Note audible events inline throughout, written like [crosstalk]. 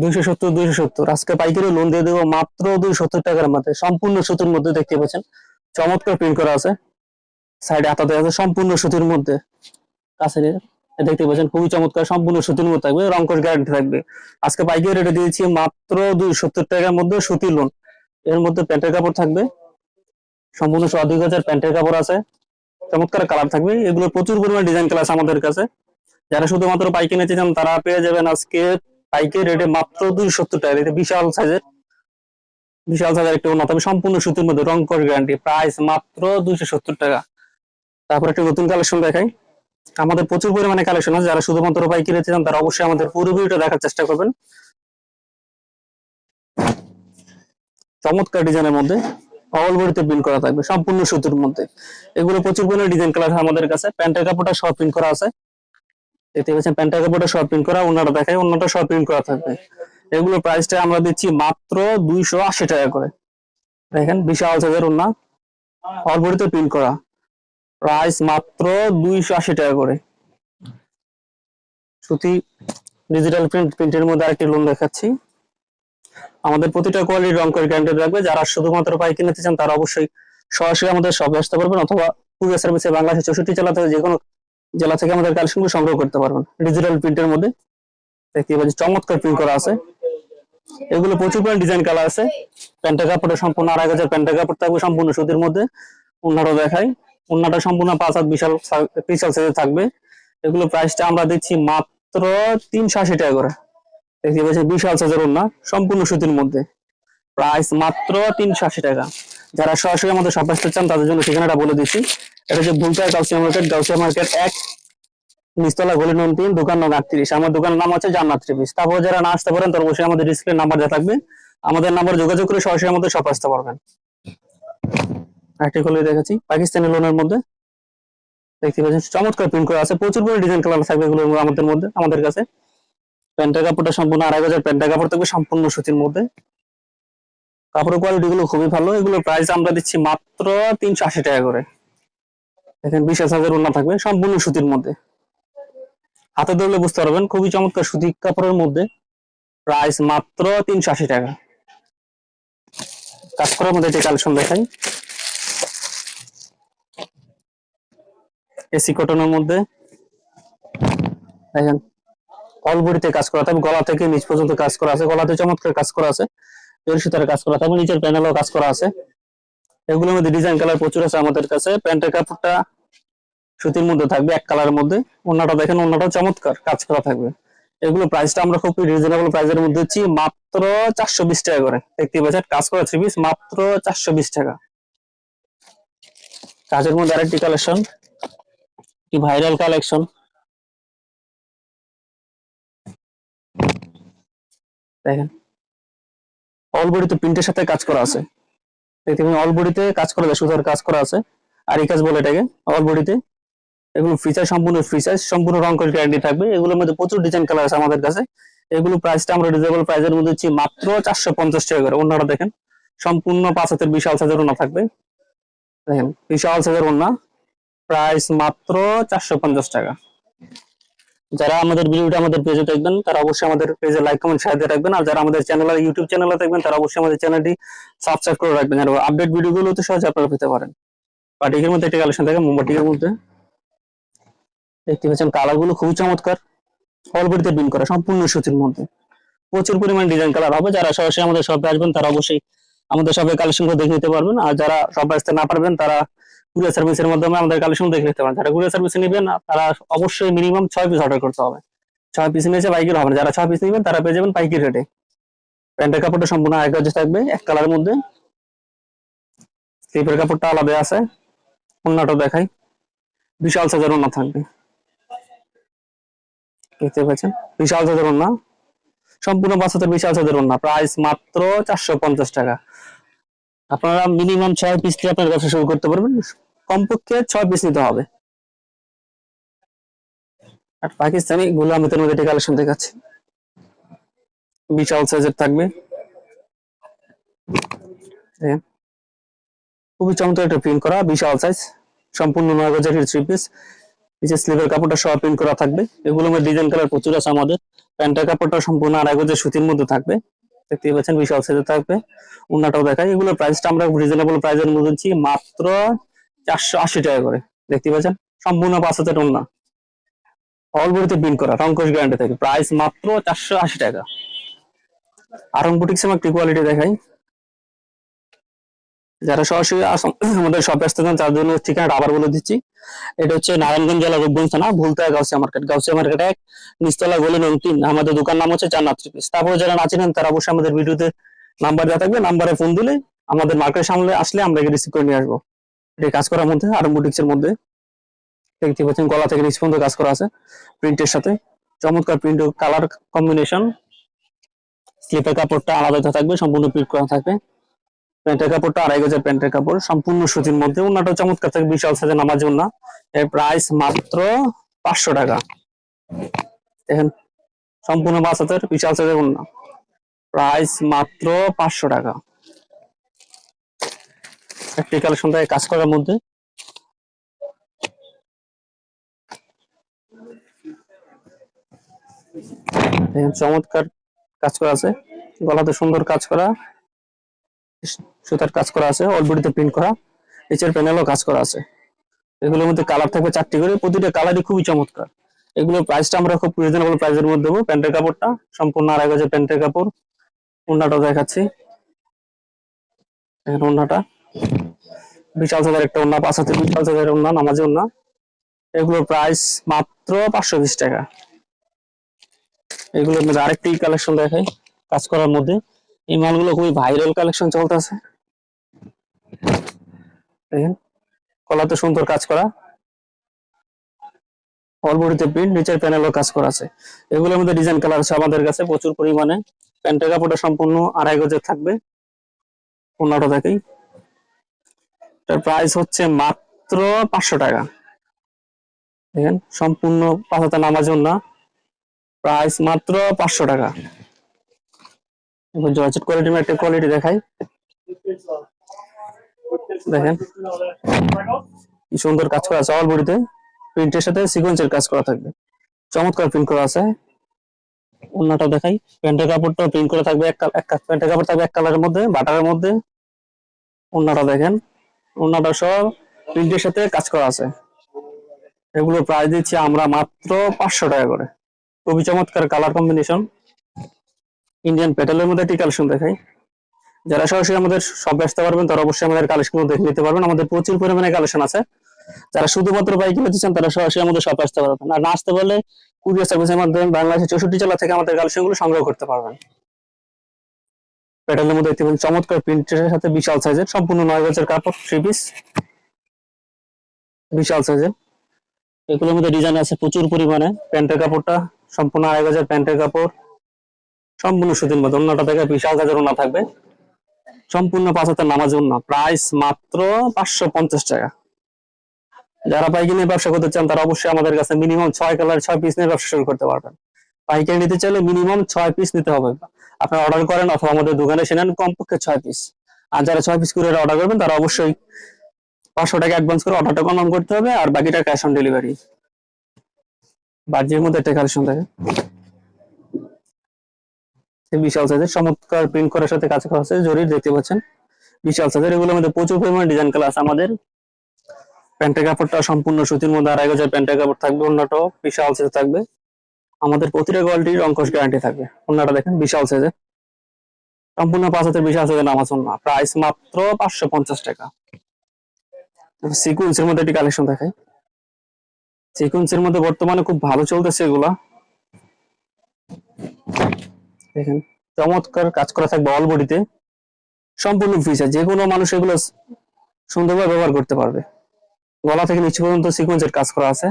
দুইশো সত্তর দুইশো সত্তর। আজকে পাইকারি লোন দিয়ে দেবো মাত্র দুই সত্তর টাকার মধ্যে, সম্পূর্ণ সুতির মধ্যে দেখতে পাচ্ছেন। চমৎকার প্রিন্ট করা আছে। সাইডে হাতাতে আছে সম্পূর্ণ সুতির মধ্যে। কাছে দেখতে পাচ্ছেন, খুবই চমৎকার, সম্পূর্ণ সুতির মধ্যে থাকবে রংকশ গ্যারান্টি থাকবে। আজকে পাইকারি রেটে দিয়েছি মাত্র দুই সত্তর টাকার মধ্যে সুতির লোন এর মধ্যে প্যান্টের কাপড় থাকবে। সম্পূর্ণ দুই হাজার প্যান্টের কাপড় আছে। চমৎকার কালার থাকবে। এগুলো প্রচুর পরিমাণে ডিজাইন কালার আমাদের কাছে। যারা শুধুমাত্র পাইকারি নিতে চান, তারা পেয়ে যাবেন আজকে রেটে মাত্র দুই সত্তর টাকা। এটা বিশাল সাইজের বিশাল সাইজের একটা উন্নত সম্পূর্ণ সুতির মধ্যে রং করে গ্যারান্টি প্রাইস মাত্র দুইশো সত্তর টাকা। তারপর একটা নতুন কালেকশন দেখাই। আমাদের প্রচুর পরিমাণে কালেকশন আছে। যারা শুধুমাত্র পাইকারি নিতে চান, তারা অবশ্যই আমাদের পুরো ভিডিওটা দেখার চেষ্টা করবেন। চমৎকার ডিজাইনের মধ্যে অল বডিতে প্রিন্ট করা থাকবে। সম্পূর্ণ সুতির মধ্যে। এগুলো প্রচুর পরিমাণে ডিজাইন কালার আমাদের কাছে। প্যান্টের কাপড়টা সব প্রিন্ট করা আছে। দেখতে পাচ্ছেন প্যান্টের কাপড়টা সব করা দেখায় অন্যটা সব করা থাকবে। এগুলো প্রাইসটা আমরা দিচ্ছি মাত্র দুইশো আশি টাকা করে। দেখেন, বিশাল ওনা প্রিন্ট করা। প্রাইস মাত্র দুইশো আশি টাকা করে। সুতি ডিজিটাল প্রিন্ট প্রিন্টের মধ্যে আরেকটি লোন দেখাচ্ছি। আমাদের প্রতিটা কোয়ালিটির রং করে গ্যারান্টি রাখবে। যারা শুধুমাত্র পাইকারি নিতে চান, তারা অবশ্যই সরাসরি আমাদের শপে আসতে পারবেন অথবা কুরিয়ার সার্ভিসে বাংলাদেশের চৌষট্টি জেলা যে কোনো জেলা থেকে আমাদের কালেকশনগুলো সংগ্রহ করতে পারবেন। ডিজিটাল প্রিন্টের মধ্যে। দেখতে পাচ্ছি চমৎকার প্রিন্ট করা আছে। এগুলো প্রচুর পরিমাণ ডিজাইন কালার আছে। প্যান্টের কাপড়টা সম্পূর্ণ আড়াই হাজার প্যান্টের কাপড় থাকবে সম্পূর্ণ সুতির মধ্যে। উন্নাটা দেখাই। উন্নাটা সম্পূর্ণ পাঁচ হাত বিশাল বিশাল সাইজে থাকবে। এগুলো প্রাইসটা আমরা দিচ্ছি মাত্র তিনশো আশি টাকা করে। দেখতে পাচ্ছি বিশাল সাইজের উন্না সম্পূর্ণ সুতির মধ্যে। প্রাইস মাত্র তিনশো আশি টাকা। যারা সরাসরি আমাদের শপ আসতে চান, তাদের জন্য ঠিকানাটা বলে দিচ্ছি এটা হচ্ছে ভুলতায় গাউসিয়া মার্কেট গাউসিয়া মার্কেট এক, নিচতলা গলি নন তিন, দোকান নং আটত্রিশ। আমার দোকানের নাম হচ্ছে জান্নাত ত্রিপিস তারপর যারা না আসতে পারেন, তার অবশ্যই আমাদের ডিসপ্লে নাম্বার দেওয়া থাকবে। আমাদের নাম্বার যোগাযোগ করে সরাসরি আমাদের শপ আসতে পারবেন। একটি খুলে দেখাচ্ছি, পাকিস্তানি লোনের মধ্যে। দেখতে পাচ্ছেন, চমৎকার প্রিন্ট করা আছে। প্রচুর পরিমাণে ডিজাইন কালার থাকবে এগুলো আমাদের মধ্যে, আমাদের কাছে। প্যান্টের কাপড়টা সম্পূর্ণ আড়াই হাজার প্যান্টের কাপড় থাকবে সম্পূর্ণ সুতির মধ্যে। কাপড়ের কোয়ালিটি গুলো খুবই ভালো। এগুলোর প্রাইস আমরা দিচ্ছি মাত্র তিনশো আশি টাকা করে। দেখেন বিশ হাজার ওনা থাকবে সম্পূর্ণ সুতির মধ্যে। হাতে ধরলে বুঝতে পারবেন, খুবই চমৎকার সুতি কাপড়ের মধ্যে। প্রাইস মাত্র তিনশো আশি টাকা। কাজ করার মধ্যে একটি কালেকশন দেখাই। এসি কটনের মধ্যে। দেখেন অল বডিতে কাজ করা থাকবে গলা থেকে নিচ পর্যন্ত কাজ করা আছে। গলাতে চমৎকার কাজ করা আছে। সুতারে কাজ করা থাকবে নিচের প্যানেলও কাজ করা আছে। এগুলোর মধ্যে ডিজাইন কালার প্রচুর আছে আমাদের কাছে। প্যান্টের কাপড়টা সুতির মধ্যে থাকবে, এক কালারের মধ্যে। অন্যটা দেখেন অন্যটা চমৎকার কাজ করা থাকবে। এগুলো প্রাইসটা আমরা খুব রিজনেবল প্রাইসের মধ্যে দিচ্ছি, মাত্র চারশো বিশ টাকা করে। দেখতে পাচ্ছেন, কাজ করা থ্রি পিস মাত্র চারশো বিশ টাকা। কাজের মধ্যে আরেকটি কালেকশন কি ভাইরাল কালেকশন দেখেন। অল বডিতে প্রিন্টের সাথে কাজ করা আছে। দেখতে পাবেন কাজ করা যায়, সুতার কাজ করা আছে। আর এই কাজ বলে এটাকে অল বডিতে এগুলো ফিচার সম্পূর্ণ ফিচার সম্পূর্ণ রং করে গ্যারান্টি থাকবে। এগুলোর মধ্যে প্রচুর ডিজাইন কালার আছে আমাদের কাছে। এগুলো প্রাইসটা আমরা রিজনেবল প্রাইসের মধ্যে দিচ্ছি মাত্র চারশো পঞ্চাশ টাকা করে। অন্যটা দেখেন। সম্পূর্ণ পাঁচ হাতের বিশাল সাইজের ওনা থাকবে। দেখেন, বিশাল সাইজের ওনা প্রাইস মাত্র চারশো পঞ্চাশ টাকা। যারা আমাদের ভিডিওটা আমাদের পেজে দেখবেন, তারা অবশ্যই আমাদের পেজে লাইক কমেন্ট শেয়ার দিয়ে রাখবেন। আর যারা আমাদের চ্যানেল ইউটিউব চ্যানেলে দেখবেন, তারা অবশ্যই আমাদের চ্যানেলটি সাবস্ক্রাইব করে রাখবেন। আর আপডেট ভিডিওগুলো তো সহজে আপনারা পেতে পারেন। বাটিকের মধ্যে একটা কালেকশন থাকে মোমবাটিকের মধ্যে। দেখতে পাচ্ছেন কালারগুলো খুবই চমৎকার। অলবডিতে বিন করা, সম্পূর্ণ সুতির মধ্যে। প্রচুর পরিমাণ ডিজাইন কালার হবে। যারা সরাসরি আমাদের শপে আসবেন, তারা অবশ্যই আমাদের শপে কালেকশন করে দেখে নিতে পারবেন। আর যারা শপে আসতে না পারবেন, তারা কুরিয়ার সার্ভিসের মাধ্যমে আমাদের কালেকশন দেখে নিতে পারেন। যারা কুরিয়ার সার্ভিস নেবেন, তারা অবশ্যই মিনিমাম ছয় পিস অর্ডার করতে হবে। ছয় পিস নিয়েছে পাইকারি হবে। যারা ছয় পিস নেবেন, তারা পেয়ে যাবেন পাইকারি রেটে প্যান্টের কাপড়টা সম্পূর্ণ এক গজে থাকবে, এক কালারের মধ্যে। স্লিপের কাপড়টা আলাদা আছে। অন্যটা দেখাই। বিশাল সাইজের অন্য থাকবে। দেখতে পাচ্ছেন? বিশাল সাইজের অন্য সম্পূর্ণ বাচ্চাদের বিশাল সাইজের অন্য প্রাইস মাত্র চারশো পঞ্চাশ টাকা। আপনারা মিনিমাম ছয় পিস দিয়ে আপনার ব্যবসা শুরু করতে পারবেন। কমপক্ষে ছয় পিস নিতে হবে। আর পাকিস্তানি গুলামিতের মধ্যে কালেকশন দেখাচ্ছি। বিশাল সাইজের থাকবে। খুবই চমৎকার একটা প্রিন্ট করা, বিশাল সাইজ সম্পূর্ণ নয় গজের থ্রি পিস নিচে স্লিভের কাপড়টা সহ প্রিন্ট করা থাকবে। এগুলোর মধ্যে ডিজাইন কালার প্রচুর আছে আমাদের। প্যান্টের কাপড়টা সম্পূর্ণ আড়াই গজের সুতির মধ্যে থাকবে। দেখতেই পাচ্ছেন বিশাল সাইজে থাকবে। উন্নাটাও দেখায় এগুলোর প্রাইসটা আমরা রিজনেবল প্রাইসের মধ্যে দিচ্ছি। মাত্র চারশো আশি টাকা করে। দেখতে পাচ্ছেন সম্পূর্ণ পাঁচ হাজার উন্না অল বডিতে প্রিন্ট করা, রংকশ গ্যারান্টি থাকে। প্রাইস মাত্র চারশো আশি টাকা। আরং বুটিক্স আমার একটি কোয়ালিটি দেখাই। যারা সরাসরি আমাদের শপে আসতে চান তার জন্য ঠিকানাটা আবার বলে দিচ্ছি। এটা হচ্ছে নারায়ণগঞ্জ জেলা রূপগঞ্জ থানা ভুলতা গাউসিয়া মার্কেট। গাউসিয়া মার্কেট এক নিচতলা গলি নং তিন। আমাদের দোকান নাম হচ্ছে জান্নাত থ্রি তারপরে যারা না চিনেন, তারা অবশ্যই আমাদের ভিডিওতে নাম্বার দেওয়া থাকবে। নাম্বারে ফোন দিলে আমাদের মার্কেটের সামনে আসলে আমরা রিসিভ করে নিয়ে আসব। এটা কাজ করার মধ্যে, আরং বুটিক্স মধ্যে। দেখতে পাচ্ছেন, গলা থেকে নিচ কাজ করা আছে প্রিন্টের সাথে। চমৎকার প্রিন্ট কালার কম্বিনেশন স্লিপের কাপড়টা আলাদা থাকবে, সম্পূর্ণ প্রিন্ট করা থাকবে। প্যান্টের কাপড়টা আড়াই গজের প্যান্টের কাপড়, সম্পূর্ণ সুতির মধ্যে। ওনাটা চমৎকার থাকবে বিশাল সাইজের নামার জন্য এর প্রাইস মাত্র পাঁচশো টাকা। দেখেন, সম্পূর্ণ হাজার বিশাল সাইজের ওনা প্রাইস মাত্র পাঁচশো টাকা। কালেকশন থাকে কাজ করার মধ্যে। চমৎকার কাজ করা আছে। গলাতে সুন্দর কাজ করা, সুতার কাজ করা আছে অলবডিতে প্রিন্ট করা, নিচের প্যানেলও কাজ করা আছে। এগুলোর মধ্যে কালার থাকবে চারটি করে, প্রতিটা কালারই খুবই চমৎকার। এগুলোর প্রাইসটা আমরা খুব রিজনেবল প্রাইসের মধ্যে দেবো। প্যান্টের কাপড়টা, সম্পূর্ণ আড়াই গজের প্যান্টের কাপড়। ওন্নাটা দেখাচ্ছি। ওন্নাটা বিশাল সাইজের একটা ওন্না পাঁচ হাতে বিশাল সাইজের ওন্না নামাজি ওন্না এগুলোর প্রাইস মাত্র পাঁচশো বিশ টাকা। মধ্যে আরেকটি কালেকশন দেখাই, কাজ করার মধ্যে। এই মালগুলো খুবই ভাইরাল কালেকশন চলতেছে। দেখেন, কলাতে সুন্দর কাজ করা। অলবডিতে প্রিন্ট নিচের প্যানেলও কাজ করা আছে। এগুলোর মধ্যে ডিজাইন কালার আছে আমাদের কাছে, প্রচুর পরিমাণে। প্যান্টের কাপড়টা সম্পূর্ণ আড়াই গজের থাকবে। পনেরোটা দেখেই। এটার প্রাইস হচ্ছে মাত্র পাঁচশো টাকা। দেখেন, সম্পূর্ণ পাতাতে নামার জন্য প্রাইস মাত্র পাঁচশো টাকা। এবার জর্জেট কোয়ালিটির একটা কোয়ালিটি দেখাই। দেখেন, কি সুন্দর কাজ করা আছে। অল বডিতে প্রিন্টের সাথে সিকোয়েন্সের কাজ করা থাকবে। চমৎকার প্রিন্ট করা আছে। অন্যটা দেখাই। প্যান্টের কাপড়টা প্রিন্ট করা থাকবে এক প্যান্টের কাপড় থাকবে এক কালারের মধ্যে, বাটারের মধ্যে। অন্যটা দেখেন। অন্যটা সব প্রিন্টের সাথে কাজ করা আছে। এগুলো প্রাইস দিচ্ছি আমরা মাত্র পাঁচশো টাকা করে। খুবই চমৎকার কালার কম্বিনেশন ইন্ডিয়ান পেটেলের মধ্যে একটি কালেকশন দেখাই। যারা সরাসরি আমাদের সব আসতে পারবেন, তারা অবশ্যই আমাদের কালেকশন দেখে নিতে পারবেন। আমাদের প্রচুর পরিমাণে কালেকশন আছে। যারা শুধুমাত্র বাইক নিতে চান, তারা সরাসরি আমাদের সব আসতে পারবেন। আর না আসতে পারলে কুরিয়ার সার্ভিসের মাধ্যমে বাংলাদেশের চৌষট্টি জেলা থেকে আমাদের কালেকশনগুলো সংগ্রহ করতে পারবেন। পেটেলের মধ্যে দেখতে পাচ্ছেন, চমৎকার প্রিন্টের সাথে বিশাল সাইজের সম্পূর্ণ নয় গজের কাপড় থ্রি পিস বিশাল সাইজের এগুলোর মধ্যে ডিজাইন আছে প্রচুর পরিমাণে। প্যান্টের কাপড়টা, সম্পূর্ণ আড়াই গজের প্যান্টের কাপড়, সম্পূর্ণ সুতির মধ্যে অন্যটা থেকে বিশাল গাজের ওনা থাকবে। সম্পূর্ণ পাঁচ হাজার নামাজ ওনা প্রাইস মাত্র পাঁচশো পঞ্চাশ টাকা। যারা পাইকারি ব্যবসা করতে চান, তারা অবশ্যই আমাদের কাছে মিনিমাম ছয় কালার ছয় পিস নিয়ে ব্যবসা শুরু করতে পারবেন। পাইকারি নিতে চাইলে মিনিমাম ছয় পিস নিতে হবে। আপনারা অর্ডার করেন অথবা আমাদের দোকানে এসে নেন, কমপক্ষে ছয় পিস আর যারা ছয় পিস করে অর্ডার করবেন, তারা অবশ্যই পাঁচশো টাকা অ্যাডভান্স করে অর্ডারটা কনফার্ম করতে হবে আর বাকিটা ক্যাশ অন ডেলিভারি বার্জির মধ্যে একটা কালেকশন থাকে বিশাল সাইজের চমৎকার প্রিন্ট করার সাথে কাজ করা জরির দেখতে পাচ্ছেন। বিশাল সাইজের এগুলোর মধ্যে প্রচুর পরিমাণে ডিজাইন কালার আছে আমাদের। প্যান্টের কাপড়টা সম্পূর্ণ সুতির মধ্যে, আড়াই গজের প্যান্টের কাপড় থাকবে অন্যটাও, বিশাল সাইজ থাকবে। আমাদের প্রতিটা কোয়ালিটির অঙ্কশ গ্যারান্টি থাকবে। অন্যটা দেখেন বিশাল সাইজের সম্পূর্ণ পাঁচ হাতের বিশাল সাইজের নামাজ না প্রাইস মাত্র পাঁচশো পঞ্চাশ টাকা। সিকুয়েন্সের মধ্যে একটি কালেকশন দেখাই। সিকুয়েন্সের মধ্যে বর্তমানে খুব ভালো চলতেছে এগুলা। দেখেন, চমৎকার কাজ করা থাকবে অল বডিতে সম্পূর্ণ ফিচার যে কোনো মানুষ এগুলো সুন্দরভাবে ব্যবহার করতে পারবে। গলা থেকে নিচে পর্যন্ত সিকোয়েন্সের কাজ করা আছে।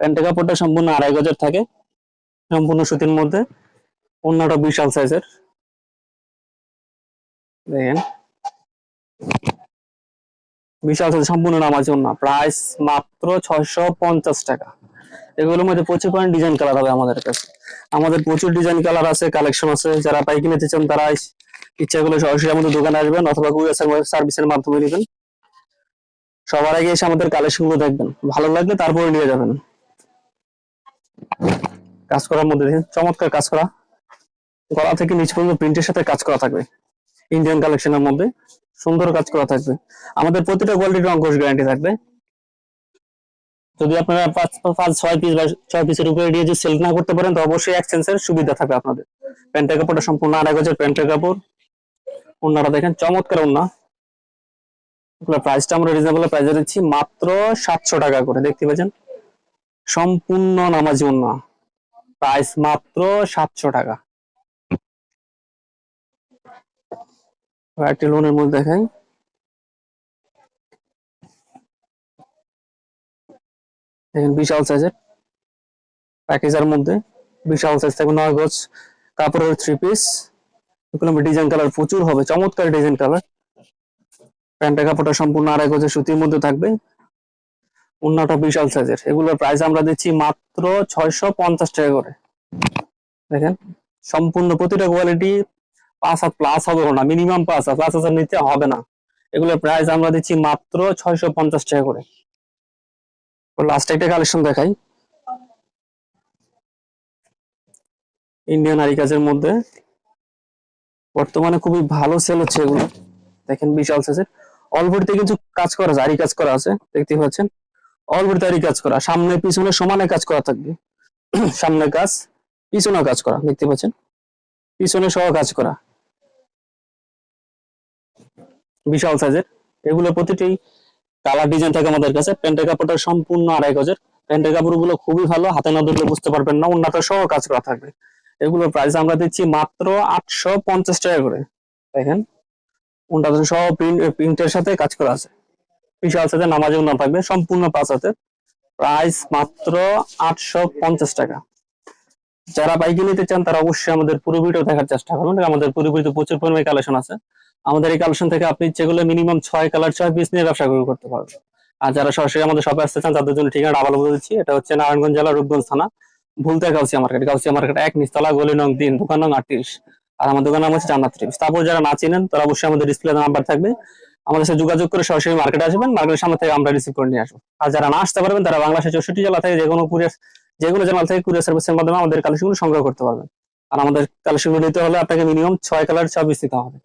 প্যান্টের কাপড়টা সম্পূর্ণ আড়াই গজের থাকে। সম্পূর্ণ সুতির মধ্যে অন্যটা বিশাল সাইজের। দেখেন। বিশাল সাইজ সম্পূর্ণ নামার জন্য প্রাইস মাত্র ছয়শো পঞ্চাশ টাকা। এগুলোর মধ্যে প্রচুর পরিমাণ ডিজাইন কালার হবে আমাদের কাছে। আমাদের প্রচুর ডিজাইন কালার আছে, কালেকশন আছে। যারা পাইকি নিতে চান, তারা ইচ্ছা করলে সরাসরি আমাদের দোকানে আসবেন অথবা সার্ভিসের মাধ্যমে নেবেন। সবার আগে এসে আমাদের কালেকশনগুলো দেখবেন। ভালো লাগলে তারপরে নিয়ে যাবেন। কাজ করার মধ্যে দেখেন চমৎকার কাজ করা। গলা থেকে নিচ পর্যন্ত প্রিন্টের সাথে কাজ করা থাকবে। ইন্ডিয়ান কালেকশনের মধ্যে সুন্দর কাজ করা থাকবে। আমাদের প্রতিটা কোয়ালিটির অঙ্কুশ গ্যারান্টি থাকবে। যদি আপনারা পাঁচ পাঁচ, ছয় পিস বা ছয় পিসের উপরে দিয়ে যদি সেল না করতে পারেন, তো অবশ্যই এক্সচেঞ্জের সুবিধা থাকবে আপনাদের। প্যান্টের কাপড়টা সম্পূর্ণ আড়াই গজের প্যান্টের কাপড়। ওনারা দেখেন, চমৎকার ওনা প্রাইসটা আমরা রিজনেবল প্রাইসে দিচ্ছি মাত্র সাতশো টাকা করে, দেখতে পাচ্ছেন? সম্পূর্ণ নামাজি ওনা প্রাইস মাত্র সাতশো টাকা। একটি লোনের মধ্যে দেখাই। দেখেন বিশাল সাইজের প্যাকেজের মধ্যে বিশাল সাইজ থাকবে নয় গজ। কাপড়ের থ্রি পিস ডিজাইন কালার প্রচুর হবে, চমৎকার ডিজাইন কালার প্যান্টের কাপড়টা সম্পূর্ণ আড়াই গজের সুতির মধ্যে থাকবে। অন্যটা বিশাল সাইজের এগুলোর প্রাইস আমরা দিচ্ছি মাত্র ছয়শো পঞ্চাশ টাকা করে। দেখেন, সম্পূর্ণ প্রতিটা কোয়ালিটি পাঁচ হাত প্লাস হবে না মিনিমাম পাঁচ হাত, পাঁচ হাজার নিতে হবে না। এগুলোর প্রাইস আমরা দিচ্ছি মাত্র ছয়শো পঞ্চাশ টাকা করে। লাস্ট একটা কালেকশন দেখাই। ইন্ডিয়ান আরি কাজের মধ্যে। বর্তমানে খুবই ভালো সেল হচ্ছে এগুলো। দেখেন বিশাল সাইজের অলবডিতে কিছু কাজ করা আছে আরি কাজ করা আছে দেখতে পাচ্ছেন। অলবডিতে আরি কাজ করা, সামনে পিছনে সমানে কাজ করা থাকবে। [clears throat] সামনে কাজ, পিছনে কাজ করা, দেখতে পাচ্ছেন? পিছনে সহ কাজ করা। বিশাল সাইজের এগুলো প্রতিটি কালার ডিজাইন থাকে আমাদের কাছে। প্যান্টের কাপড়টা সম্পূর্ণ আড়াই গজের। প্যান্টের কাপড়গুলো খুবই ভালো, হাতে না ধরলে বুঝতে পারবেন না অন্যটা সহ কাজ করা থাকবে। এগুলোর প্রাইস আমরা দিচ্ছি মাত্র আটশো পঞ্চাশ টাকা করে। দেখেন ওনটাতে সহ প্রিন্ট প্রিন্টের সাথে কাজ করা আছে। বিশাল সাথে নামাজে না থাকবে, সম্পূর্ণ পাঁচ হাতে প্রাইস মাত্র আটশো পঞ্চাশ টাকা। যারা বাইকে নিতে চান, তারা অবশ্যই আমাদের পুরো ভিডিও দেখার চেষ্টা করবেন। আমাদের পুরো ভিডিওতে প্রচুর পরিমাণে কালেকশন আছে। আমাদের এই কালেকশন থেকে আপনি যেগুলো মিনিমাম ছয় কালার, ছয় পিস নিয়ে ব্যবসা শুরু করতে পারবেন। আর যারা সরাসরি আমাদের শপে আসতে চান, তাদের জন্য ঠিকানা আবার বলে দিচ্ছি। এটা হচ্ছে নারায়ণগঞ্জ জেলা, রূপগঞ্জ থানা, ভুলতে গাউসিয়া মার্কেট। গাউসিয়া মার্কেট এক, নিচতলা, গলি নং তিন, দোকান নং আটত্রিশ। আর আমার দোকান নাম হচ্ছে জান্নাত ত্রিশ তারপর যারা না চিনেন, তারা অবশ্যই আমাদের ডিসপ্লে নাম্বার থাকবে। আমাদের সাথে যোগাযোগ করে সরাসরি মার্কেটে আসবেন মার্কেটের সামনে থেকে আমরা রিসিভ করে নিয়ে আসব। আর যারা না আসতে পারবেন, তারা বাংলাদেশের চৌষট্টি জেলা থেকে যে কোনো কুরিয়ার যে কোনো জেলা থেকে কুরিয়ার সার্ভিসের মাধ্যমে আমাদের কালেকশনগুলো সংগ্রহ করতে পারবেন। আর আমাদের কালেকশনগুলো নিতে হলে আপনাকে মিনিমাম ছয় কালার ছয় পিস নিতে হবে।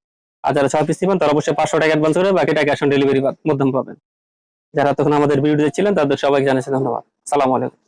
আর যারা ছয় পিস নেবেন, তারা অবশ্যই পাঁচশো টাকা অ্যাডভান্স করে বাকিটা ক্যাশ অন ডেলিভারি মাধ্যমে পাবেন। যারা তখন আমাদের ভিডিও ছিলেন তাদের সবাইকে জানাচ্ছি ধন্যবাদ। সালাম আলাইকুম।